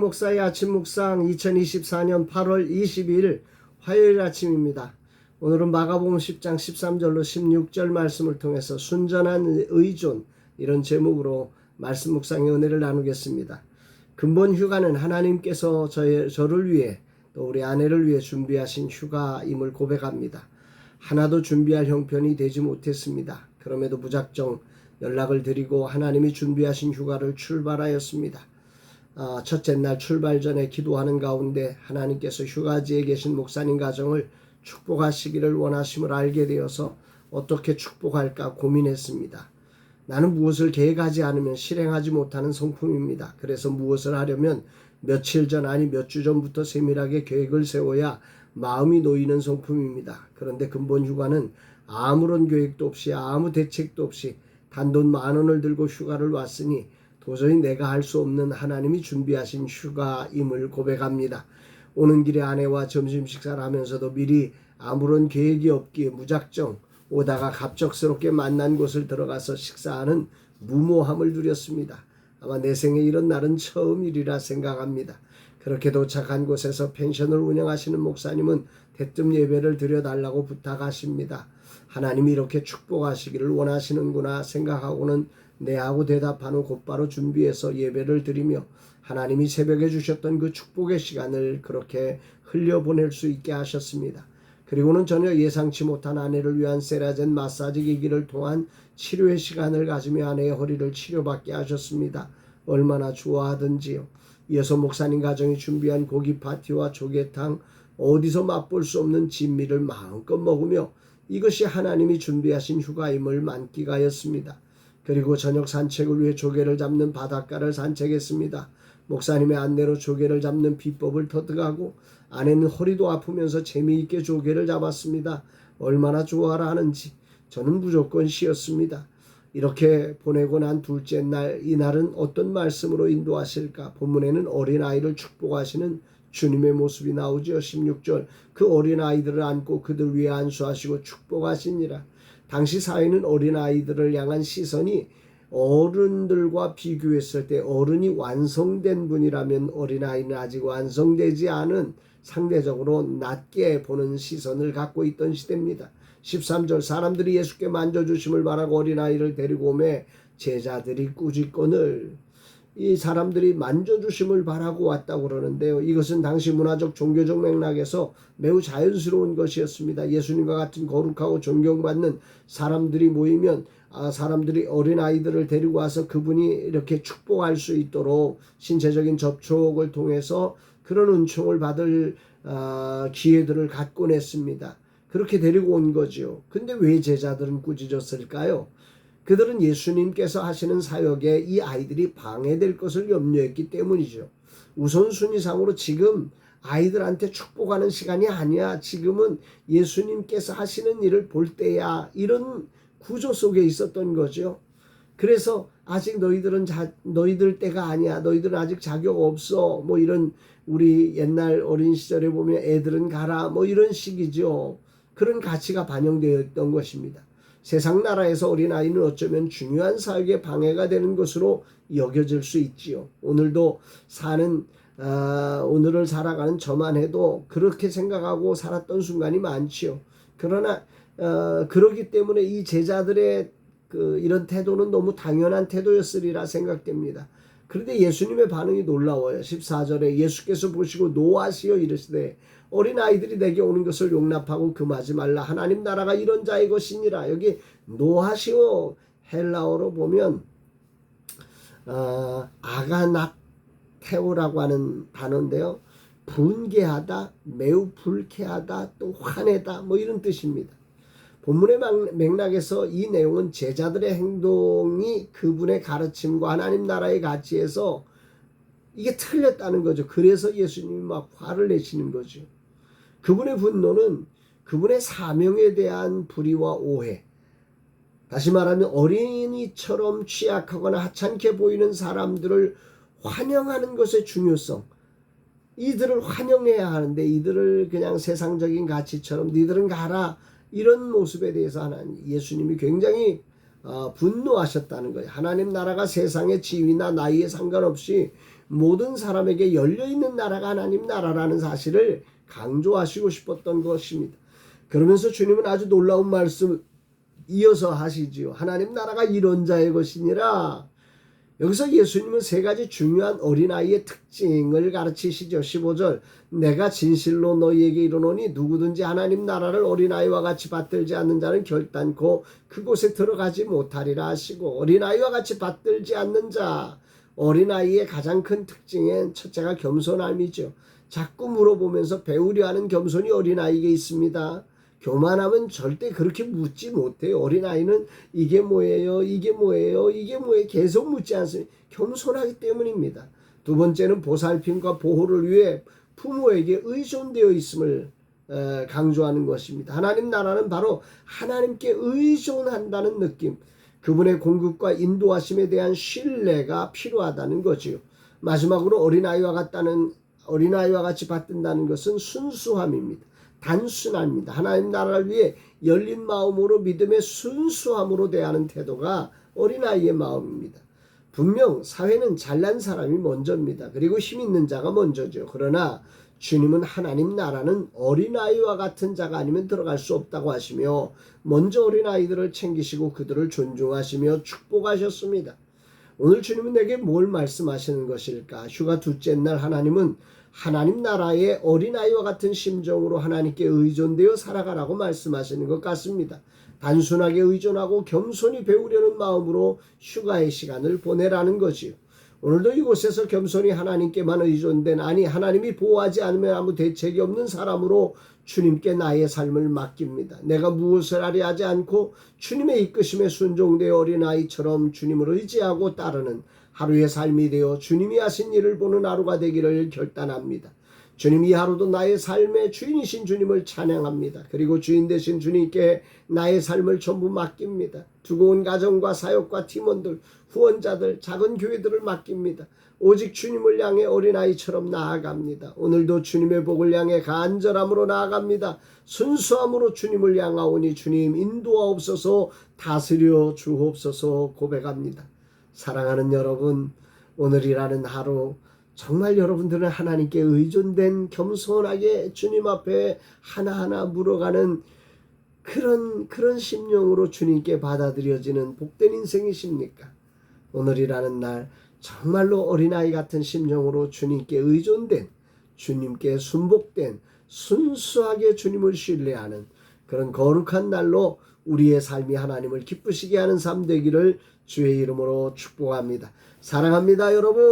목사의 아침 묵상 2024년 8월 22일 화요일 아침입니다. 오늘은 마가복음 10장 13절로 16절 말씀을 통해서 순전한 의존 이런 제목으로 말씀 묵상의 은혜를 나누겠습니다. 근본 휴가는 하나님께서 저, 저를 위해 또 우리 아내를 위해 준비하신 휴가임을 고백합니다. 하나도 준비할 형편이 되지 못했습니다. 그럼에도 무작정 연락을 드리고 하나님이 준비하신 휴가를 출발하였습니다. 아, 첫째 날 출발 전에 기도하는 가운데 하나님께서 휴가지에 계신 목사님 가정을 축복하시기를 원하심을 알게 되어서 어떻게 축복할까 고민했습니다. 나는 무엇을 계획하지 않으면 실행하지 못하는 성품입니다. 그래서 무엇을 하려면 며칠 전 아니 몇 주 전부터 세밀하게 계획을 세워야 마음이 놓이는 성품입니다. 그런데 근본 휴가는 아무런 계획도 없이 아무 대책도 없이 단돈 만 원을 들고 휴가를 왔으니 도저히 내가 할 수 없는 하나님이 준비하신 휴가임을 고백합니다. 오는 길에 아내와 점심 식사를 하면서도 미리 아무런 계획이 없기에 무작정 오다가 갑작스럽게 만난 곳을 들어가서 식사하는 무모함을 누렸습니다. 아마 내 생에 이런 날은 처음이리라 생각합니다. 그렇게 도착한 곳에서 펜션을 운영하시는 목사님은 대뜸 예배를 드려달라고 부탁하십니다. 하나님이 이렇게 축복하시기를 원하시는구나 생각하고는 네하고 대답한 후 곧바로 준비해서 예배를 드리며 하나님이 새벽에 주셨던 그 축복의 시간을 그렇게 흘려보낼 수 있게 하셨습니다. 그리고는 전혀 예상치 못한 아내를 위한 세라젠 마사지 기기를 통한 치료의 시간을 가지며 아내의 허리를 치료받게 하셨습니다. 얼마나 좋아하든지요. 이어서 목사님 가정이 준비한 고기 파티와 조개탕, 어디서 맛볼 수 없는 진미를 마음껏 먹으며 이것이 하나님이 준비하신 휴가임을 만끽하였습니다. 그리고 저녁 산책을 위해 조개를 잡는 바닷가를 산책했습니다. 목사님의 안내로 조개를 잡는 비법을 터득하고 아내는 허리도 아프면서 재미있게 조개를 잡았습니다. 얼마나 좋아라 하는지 저는 무조건 쉬었습니다. 이렇게 보내고 난 둘째 날 이날은 어떤 말씀으로 인도하실까? 본문에는 어린아이를 축복하시는 주님의 모습이 나오죠. 16절 그 어린아이들을 안고 그들 위에 안수하시고 축복하시니라. 당시 사회는 어린아이들을 향한 시선이 어른들과 비교했을 때 어른이 완성된 분이라면 어린아이는 아직 완성되지 않은 상대적으로 낮게 보는 시선을 갖고 있던 시대입니다. 13절 사람들이 예수께 만져주심을 바라고 어린아이를 데리고 오매 제자들이 꾸짖건을 이 사람들이 만져주심을 바라고 왔다고 그러는데요. 이것은 당시 문화적 종교적 맥락에서 매우 자연스러운 것이었습니다. 예수님과 같은 거룩하고 존경받는 사람들이 모이면 아, 사람들이 어린 아이들을 데리고 와서 그분이 이렇게 축복할 수 있도록 신체적인 접촉을 통해서 그런 은총을 받을 아, 기회들을 갖곤 했습니다. 그렇게 데리고 온 거지요. 근데 왜 제자들은 꾸짖었을까요? 그들은 예수님께서 하시는 사역에 이 아이들이 방해될 것을 염려했기 때문이죠. 우선순위상으로 지금 아이들한테 축복하는 시간이 아니야. 지금은 예수님께서 하시는 일을 볼 때야. 이런 구조 속에 있었던 거죠. 그래서 아직 너희들은 자, 너희들 때가 아니야. 너희들은 아직 자격 없어. 뭐 이런 우리 옛날 어린 시절에 보면 애들은 가라. 뭐 이런 식이죠. 그런 가치가 반영되어 있던 것입니다. 세상 나라에서 어린아이는 어쩌면 중요한 사역에 방해가 되는 것으로 여겨질 수 있지요. 오늘도 사는 아, 오늘을 살아가는 저만 해도 그렇게 생각하고 살았던 순간이 많지요. 그러나 어, 그러기 때문에 이 제자들의 그 이런 태도는 너무 당연한 태도였으리라 생각됩니다. 그런데 예수님의 반응이 놀라워요. 14절에 예수께서 보시고 노하시어 이르시되 어린 아이들이 내게 오는 것을 용납하고 금하지 말라. 하나님 나라가 이런 자의 것이니라. 여기 노하시오 헬라어로 보면 어, 아가낙테오라고 하는 단어인데요. 분개하다, 매우 불쾌하다, 또 화내다 뭐 이런 뜻입니다. 본문의 맥락에서 이 내용은 제자들의 행동이 그분의 가르침과 하나님 나라의 가치에서 이게 틀렸다는 거죠. 그래서 예수님이 막 화를 내시는 거죠. 그분의 분노는 그분의 사명에 대한 불의와 오해. 다시 말하면 어린이처럼 취약하거나 하찮게 보이는 사람들을 환영하는 것의 중요성. 이들을 환영해야 하는데 이들을 그냥 세상적인 가치처럼 니들은 가라 이런 모습에 대해서 하나님 예수님이 굉장히 어, 분노하셨다는 거예요. 하나님 나라가 세상의 지위나 나이에 상관없이 모든 사람에게 열려 있는 나라가 하나님 나라라는 사실을 강조하시고 싶었던 것입니다. 그러면서 주님은 아주 놀라운 말씀 이어서 하시지요. 하나님 나라가 이런 자의 것이니라. 여기서 예수님은 세 가지 중요한 어린아이의 특징을 가르치시죠. 15절. 내가 진실로 너희에게 이르노니 누구든지 하나님 나라를 어린아이와 같이 받들지 않는 자는 결단코 그곳에 들어가지 못하리라 하시고 어린아이와 같이 받들지 않는 자. 어린아이의 가장 큰 특징은 첫째가 겸손함이죠. 자꾸 물어보면서 배우려 하는 겸손이 어린아이에게 있습니다. 교만하면 절대 그렇게 묻지 못해요. 어린아이는 이게 뭐예요? 이게 뭐예요? 이게 뭐예요? 계속 묻지 않습니다. 겸손하기 때문입니다. 두 번째는 보살핌과 보호를 위해 부모에게 의존되어 있음을 어, 강조하는 것입니다. 하나님 나라는 바로 하나님께 의존한다는 느낌, 그분의 공급과 인도하심에 대한 신뢰가 필요하다는 거지요. 마지막으로 어린아이와 같다는 어린아이와 같이 받든다는 것은 순수함입니다. 단순합니다. 하나님 나라를 위해 열린 마음으로 믿음의 순수함으로 대하는 태도가 어린아이의 마음입니다. 분명 사회는 잘난 사람이 먼저입니다. 그리고 힘 있는 자가 먼저죠. 그러나 주님은 하나님 나라는 어린아이와 같은 자가 아니면 들어갈 수 없다고 하시며 먼저 어린아이들을 챙기시고 그들을 존중하시며 축복하셨습니다. 오늘 주님은 내게 뭘 말씀하시는 것일까? 휴가 둘째 날 하나님은 하나님 나라의 어린아이와 같은 심정으로 하나님께 의존되어 살아가라고 말씀하시는 것 같습니다. 단순하게 의존하고 겸손히 배우려는 마음으로 휴가의 시간을 보내라는 거지요. 오늘도 이곳에서 겸손히 하나님께만 의존된 아니 하나님이 보호하지 않으면 아무 대책이 없는 사람으로 주님께 나의 삶을 맡깁니다. 내가 무엇을 하려 하지 않고 주님의 이끄심에 순종되어 어린아이처럼 주님을 의지하고 따르는 하루의 삶이 되어 주님이 하신 일을 보는 하루가 되기를 결단합니다. 주님 이 하루도 나의 삶의 주인이신 주님을 찬양합니다. 그리고 주인 되신 주님께 나의 삶을 전부 맡깁니다. 두고 온 가정과 사역과 팀원들, 후원자들, 작은 교회들을 맡깁니다. 오직 주님을 향해 어린아이처럼 나아갑니다. 오늘도 주님의 복을 향해 간절함으로 나아갑니다. 순수함으로 주님을 향하오니 주님 인도하옵소서 다스려 주옵소서 고백합니다. 사랑하는 여러분, 오늘이라는 하루 정말 여러분들은 하나님께 의존된 겸손하게 주님 앞에 하나하나 물어가는 그런 그런 심령으로 주님께 받아들여지는 복된 인생이십니까? 오늘이라는 날 정말로 어린아이 같은 심령으로 주님께 의존된 주님께 순복된 순수하게 주님을 신뢰하는 그런 거룩한 날로 우리의 삶이 하나님을 기쁘시게 하는 삶 되기를 주의 이름으로 축복합니다. 사랑합니다, 여러분.